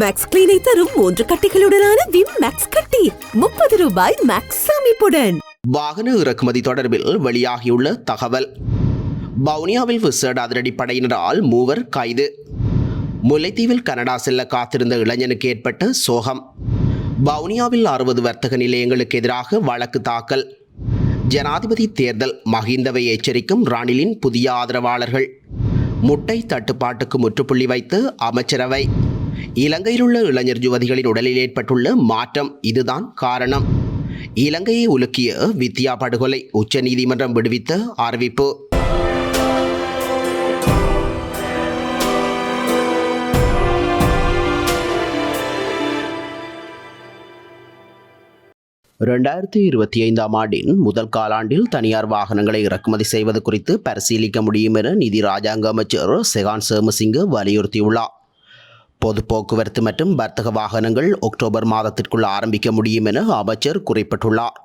Maths கிளீனை தரும் மூன்று கட்டிகளுடனான Vim maths கட்டி. முப்பது ரூபாய் மேக்ஸ் அமைப்புடன் வாகன இறக்குமதி தொடர்பில் வெளியாகியுள்ள தகவல். வவுனியாவில் விசேட அதிரடி படையினரால் மூவர் கைது. முல்லைத்தீவில் கனடா செல்ல காத்திருந்த இளைஞனுக்கு ஏற்பட்ட சோகம். வவுனியாவில் அறுபது வர்த்தக நிலையங்களுக்கு எதிராக வழக்கு தாக்கல். ஜனாதிபதி தேர்தல் மஹிந்தவை எச்சரிக்கும் ராணிலின் புதிய ஆதரவாளர்கள். முட்டை தட்டுப்பாட்டுக்கு முற்றுப்புள்ளி வைத்து அமைச்சரவை. இலங்கையில் உள்ள இளைஞர் யுவதிகளின் உடலில் ஏற்பட்டுள்ள மாற்றம் இதுதான் காரணம். இலங்கையை உலுக்கிய வித்யா படுகொலை உச்சநீதிமன்றம் விடுவித்த அறிவிப்பு. ரெண்டாயிரத்தி இருபத்தி ஐந்தாம் ஆண்டின் முதல் காலாண்டில் தனியார் வாகனங்களை இறக்குமதி செய்வது குறித்து பரிசீலிக்க முடியும் என நிதி ராஜாங்க அமைச்சர் செகான் சேமசிங்க வலியுறுத்தியுள்ளார். பொது போக்குவரத்து மற்றும் வர்த்தக வாகனங்கள் அக்டோபர் மாதத்திற்குள் ஆரம்பிக்க முடியும் என அமைச்சர் குறிப்பிட்டுள்ளார்.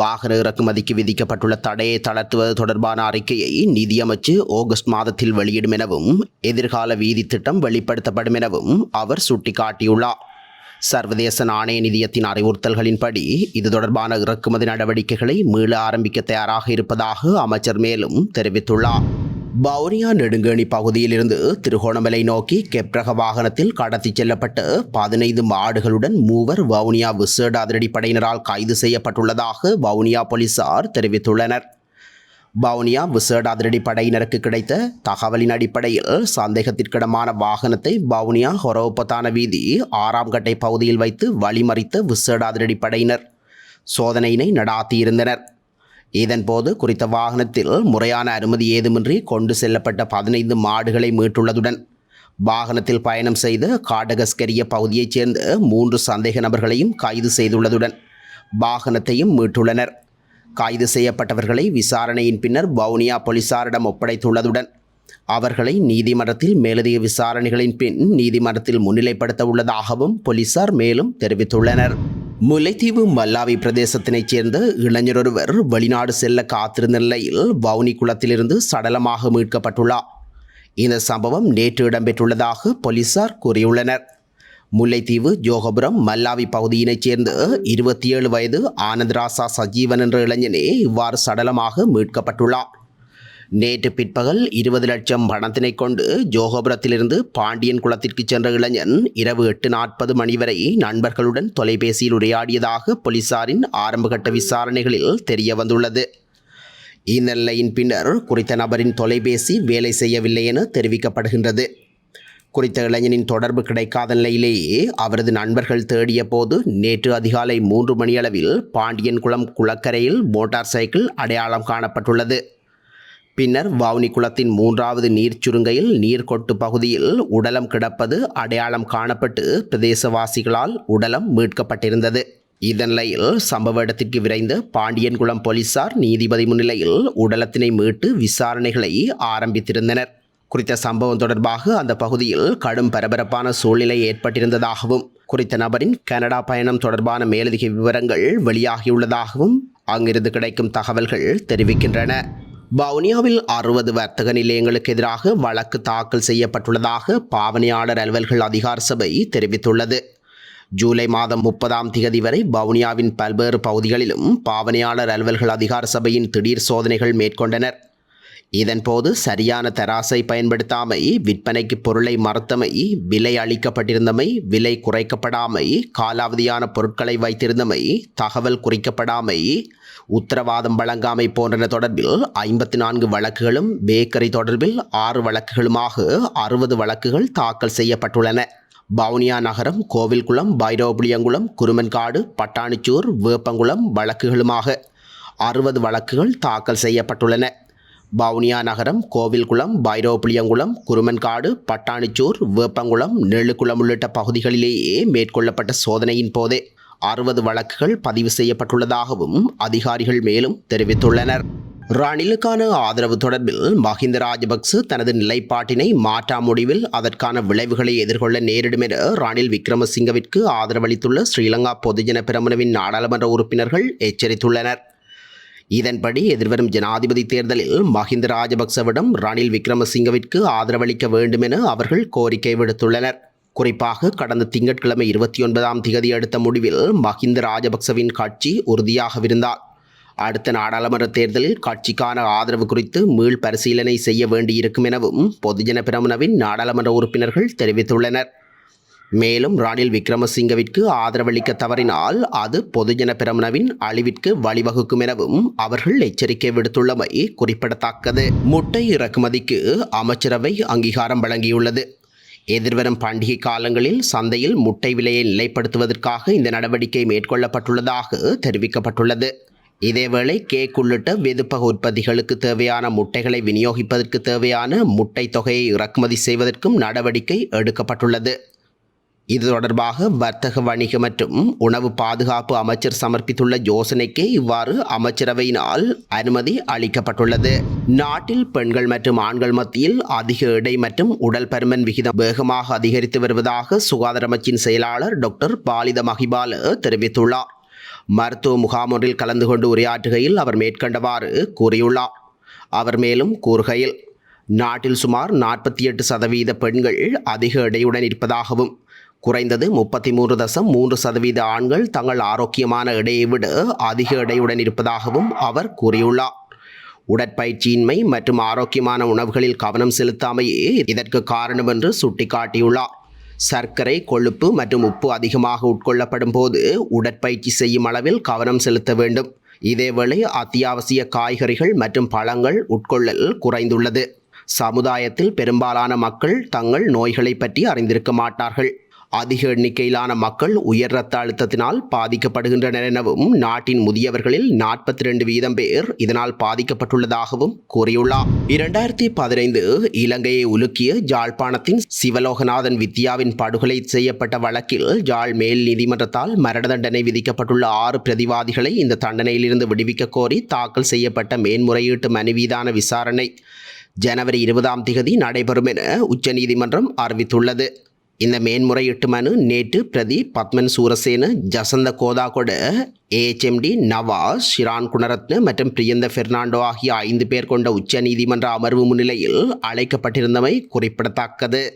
வாகன இறக்குமதிக்கு விதிக்கப்பட்டுள்ள தடையை தளர்த்துவது தொடர்பான அறிக்கையை நிதியமைச்சு ஆகஸ்ட் மாதத்தில் வெளியிடும் எனவும் எதிர்கால வீதி திட்டம் வெளிப்படுத்தப்படும் எனவும் அவர் சுட்டிக்காட்டியுள்ளார். சர்வதேச நாணய நிதியத்தின் அறிவுறுத்தல்களின்படி இது தொடர்பான இறக்குமதி நடவடிக்கைகளை மீள ஆரம்பிக்க தயாராக இருப்பதாக அமைச்சர் மேலும் தெரிவித்துள்ளார். வவுனியா நெடுங்கேணி பகுதியிலிருந்து திருகோணமலை நோக்கி கெப்ரக வாகனத்தில் கடத்திச் செல்லப்பட்டு பதினைந்து மாடுகளுடன் மூவர் வவுனியா விசேட அதிரடிப்படையினரால் கைது செய்யப்பட்டுள்ளதாக வவுனியா போலீசார் தெரிவித்துள்ளனர். வவுனியா விசேட அதிரடி படையினருக்கு கிடைத்த தகவலின் அடிப்படையில் சந்தேகத்திற்கிடமான வாகனத்தை வவுனியா ஹொரோபத்தான வீதி ஆறாம் கட்டை பகுதியில் வைத்து வழிமறித்த விசேட அதிரடி படையினர் சோதனையினை நடாத்தியிருந்தனர். இதன்போது குறித்த வாகனத்தில் முறையான அனுமதி ஏதுமின்றி கொண்டு செல்லப்பட்ட பதினைந்து மாடுகளை மீட்டுள்ளதுடன் வாகனத்தில் பயணம் செய்து காடகஸ்கரிய பகுதியைச் சேர்ந்த மூன்று சந்தேக நபர்களையும் கைது செய்துள்ளதுடன் வாகனத்தையும் மீட்டுள்ளனர். கைது செய்யப்பட்டவர்களை விசாரணையின் பின்னர் வவுனியா போலீசாரிடம் ஒப்படைத்துள்ளதுடன் அவர்களை நீதிமன்றத்தில் மேலதிக விசாரணைகளின் பின் நீதிமன்றத்தில் முன்னிலைப்படுத்த உள்ளதாகவும் போலீசார் மேலும் தெரிவித்துள்ளனர். முல்லைத்தீவு மல்லாவி பிரதேசத்தினைச் சேர்ந்த இளைஞர் ஒருவர் வெளிநாடு செல்ல காத்திருந்த நிலையில் வவுனி குளத்திலிருந்து சடலமாக மீட்கப்பட்டுள்ளார். இந்த சம்பவம் நேற்று இடம்பெற்றுள்ளதாக போலீசார் கூறியுள்ளனர். முல்லைத்தீவு ஜோகபுரம் மல்லாவி பகுதியினைச் சேர்ந்த இருபத்தி ஏழு வயது ஆனந்தராசா சஜீவன் என்ற இளைஞனே இவ்வாறு சடலமாக மீட்கப்பட்டுள்ளார் நேற்று பிற்பகல் இருபது லட்சம் பணத்தினை கொண்டு ஜோகபுரத்திலிருந்து பாண்டியன் குளத்திற்கு சென்ற இளைஞன் இரவு எட்டு நாற்பது மணி வரை நண்பர்களுடன் தொலைபேசியில் உரையாடியதாக போலீசாரின் ஆரம்பகட்ட விசாரணைகளில் தெரிய வந்துள்ளது இந்நிலையின் பின்னர் குறித்த நபரின் தொலைபேசி வேலை செய்யவில்லை என தெரிவிக்கப்படுகின்றது. குறித்த இளைஞனின் தொடர்பு கிடைக்காத நிலையிலேயே அவரது நண்பர்கள் தேடிய போது நேற்று அதிகாலை மூன்று மணியளவில் பாண்டியன்குளம் குளக்கரையில் மோட்டார் சைக்கிள் அடையாளம் காணப்பட்டுள்ளது. பின்னர் வவுனி குளத்தின் மூன்றாவது நீர் சுருங்கையில் நீர்கொட்டு பகுதியில் உடலம் கிடப்பது அடையாளம் காணப்பட்டு பிரதேசவாசிகளால் உடலம் மீட்கப்பட்டிருந்தது. இதன் நிலையில் சம்பவ இடத்திற்கு விரைந்த பாண்டியன்குளம் போலீசார் நீதிபதி முன்னிலையில் உடலத்தினை மீட்டு விசாரணைகளை ஆரம்பித்திருந்தனர். குறித்த சம்பவம் தொடர்பாக அந்த பகுதியில் கடும் பரபரப்பான சூழ்நிலை ஏற்பட்டிருந்ததாகவும் குறித்த நபரின் கனடா பயணம் தொடர்பான மேலதிக விவரங்கள் வெளியாகியுள்ளதாகவும் அங்கிருந்து கிடைக்கும் தகவல்கள் தெரிவிக்கின்றன. வவுனியாவில் அறுபது வர்த்தக நிலையங்களுக்கு எதிராக வழக்கு தாக்கல் செய்யப்பட்டுள்ளதாக பாவனையாளர் அலுவல்கள் அதிகார சபை தெரிவித்துள்ளது. ஜூலை மாதம் முப்பதாம் திகதி வரை வவுனியாவின் பல்வேறு பகுதிகளிலும் பாவனையாளர் அலுவல்கள் அதிகார சபையின் திடீர் சோதனைகள் மேற்கொண்டனர். இதன்போது சரியான தராசை பயன்படுத்தாமை விற்பனைக்கு பொருளை மறுத்தமை விலை அளிக்கப்பட்டிருந்தமை விலை குறைக்கப்படாமை காலாவதியான பொருட்களை வைத்திருந்தமை தகவல் குறிக்கப்படாமை உத்தரவாதம் வழங்காமை போன்றன தொடர்பில் ஐம்பத்தி நான்கு வழக்குகளும் பேக்கரி தொடர்பில் ஆறு வழக்குகளுமாக அறுபது வழக்குகள் தாக்கல் செய்யப்பட்டுள்ளன. பவுனியா நகரம் கோவில்குளம் பைரோபுளியங்குளம் குருமன்காடு பட்டாணிச்சூர் வேப்பங்குளம் வழக்குகளுமாக அறுபது வழக்குகள் தாக்கல் செய்யப்பட்டுள்ளன. வவுனியா நகரம் கோவில்குளம் பைரோபுளியங்குளம் குருமன்காடு பட்டாணிச்சூர் வேப்பங்குளம் நெழுக்குளம் உள்ளிட்ட பகுதிகளிலேயே மேற்கொள்ளப்பட்ட சோதனையின் போதே அறுபது வழக்குகள் பதிவு செய்யப்பட்டுள்ளதாகவும் அதிகாரிகள் மேலும் தெரிவித்துள்ளனர். ரணிலுக்கான ஆதரவு தொடர்பில் மஹிந்த ராஜபக்ச தனது நிலைப்பாட்டினை மாற்றா முடிவில் அதற்கான விளைவுகளை எதிர்கொள்ள நேரிடும் என ரணில் விக்ரமசிங்கவிற்கு ஆதரவளித்துள்ள ஸ்ரீலங்கா பொதுஜன பிரமுனவின் நாடாளுமன்ற உறுப்பினர்கள் எச்சரித்துள்ளனர். இதன்படி எதிர்வரும் ஜனாதிபதி தேர்தலில் மஹிந்த ராஜபக்சவிடம் ரணில் விக்ரமசிங்கவிற்கு ஆதரவளிக்க வேண்டும் என அவர்கள் கோரிக்கை விடுத்துள்ளனர். குறிப்பாக கடந்த திங்கட்கிழமை இருபத்தி ஒன்பதாம் திகதி எடுத்த முடிவில் மஹிந்த ராஜபக்சவின் கட்சி உறுதியாகவிருந்தார். அடுத்த நாடாளுமன்ற தேர்தலில் கட்சிக்கான ஆதரவு குறித்து மீள் பரிசீலனை செய்ய வேண்டியிருக்கும் எனவும் பொதுஜன பிரமுனவின் நாடாளுமன்ற உறுப்பினர்கள் தெரிவித்துள்ளனர். மேலும் ராணில் விக்ரமசிங்கவிற்கு ஆதரவளிக்க தவறினால் அது பொதுஜன பிரமணவின் அழிவிற்கு வழிவகுக்கும் எனவும் அவர்கள் எச்சரிக்கை விடுத்துள்ளமை குறிப்பிடத்தக்கது. முட்டை இறக்குமதிக்கு அமைச்சரவை அங்கீகாரம் வழங்கியுள்ளது. எதிர்வரும் பண்டிகை காலங்களில் சந்தையில் முட்டை விலையை நிலைப்படுத்துவதற்காக இந்த நடவடிக்கை மேற்கொள்ளப்பட்டுள்ளதாக தெரிவிக்கப்பட்டுள்ளது. இதேவேளை கேக் உள்ளிட்ட வெதுப்பக உற்பத்திகளுக்கு தேவையான முட்டைகளை விநியோகிப்பதற்கு தேவையான முட்டை தொகையை இறக்குமதி செய்வதற்கும் நடவடிக்கை எடுக்கப்பட்டுள்ளது. இது தொடர்பாக வர்த்தக வணிக மற்றும் உணவு பாதுகாப்பு அமைச்சர் சமர்ப்பித்துள்ள யோசனைக்கு இவ்வாறு அமைச்சரவையினால் அனுமதி அளிக்கப்பட்டுள்ளது. நாட்டில் பெண்கள் மற்றும் ஆண்கள் மத்தியில் அதிக எடை மற்றும் உடல் பருமன் விகிதம் வேகமாக அதிகரித்து வருவதாக சுகாதார அமைச்சின் செயலாளர் டாக்டர் பாலித மகிபால தெரிவித்துள்ளார். மருத்துவ முகாம் ஒன்றில் கலந்து கொண்டு உரையாற்றுகையில் அவர் மேற்கண்டவாறு கூறியுள்ளார். அவர் மேலும் கூறுகையில் நாட்டில் சுமார் நாற்பத்தி எட்டு சதவீத பெண்கள் அதிக எடையுடன் இருப்பதாகவும் குறைந்தது முப்பத்தி மூன்று தசம் மூன்று சதவீத ஆண்கள் தங்கள் ஆரோக்கியமான எடையை விட அதிக எடையுடன் இருப்பதாகவும் அவர் கூறியுள்ளார். உடற்பயிற்சியின்மை மற்றும் ஆரோக்கியமான உணவுகளில் கவனம் செலுத்தாமையே இதற்கு காரணம் என்று சுட்டிக்காட்டியுள்ளார். சர்க்கரை கொழுப்பு மற்றும் உப்பு அதிகமாக உட்கொள்ளப்படும் போது உடற்பயிற்சி செய்யும் அளவில் கவனம் செலுத்த வேண்டும். இதேவேளை அத்தியாவசிய காய்கறிகள் மற்றும் பழங்கள் உட்கொள்ளல் குறைந்துள்ளது. சமுதாயத்தில் பெரும்பாலான மக்கள் தங்கள் நோய்களை பற்றி அறிந்திருக்க மாட்டார்கள். அதிக எண்ணிக்கையிலான மக்கள் உயர் இரத்த அழுத்தத்தினால் பாதிக்கப்படுகின்றனர் எனவும் நாட்டின் முதியவர்களில் நாற்பத்தி ரெண்டு வீதம் பேர் இதனால் பாதிக்கப்பட்டுள்ளதாகவும் கூறியுள்ளார். இரண்டாயிரத்தி பதினைந்து இலங்கையை உலுக்கிய ஜாழ்ப்பாணத்தின் சிவலோகநாதன் வித்யாவின் படுகொலை செய்யப்பட்ட வழக்கில் ஜாழ் மேல் நீதிமன்றத்தால் மரண தண்டனை விதிக்கப்பட்டுள்ள ஆறு பிரதிவாதிகளை இந்த தண்டனையிலிருந்து விடுவிக்க கோரி தாக்கல் செய்யப்பட்ட மேன்முறையீட்டு மனு மீதான விசாரணை ஜனவரி இருபதாம் திகதி நடைபெறும் என உச்சநீதிமன்றம் அறிவித்துள்ளது. இந்த மேன்முறையீட்டு மனு நேற்று பிரதி பத்மன் சூரசேன ஜசந்த கோதாகொட ஏஎச்எம்டி நவாஸ் ஷிரான் குணரத்ன மற்றும் பிரியந்த பெர்னாண்டோ ஆகிய ஐந்து பேர் கொண்ட உச்ச நீதிமன்ற அமர்வு முன்னிலையில் அழைக்கப்பட்டிருந்தமை குறிப்பிடத்தக்கது.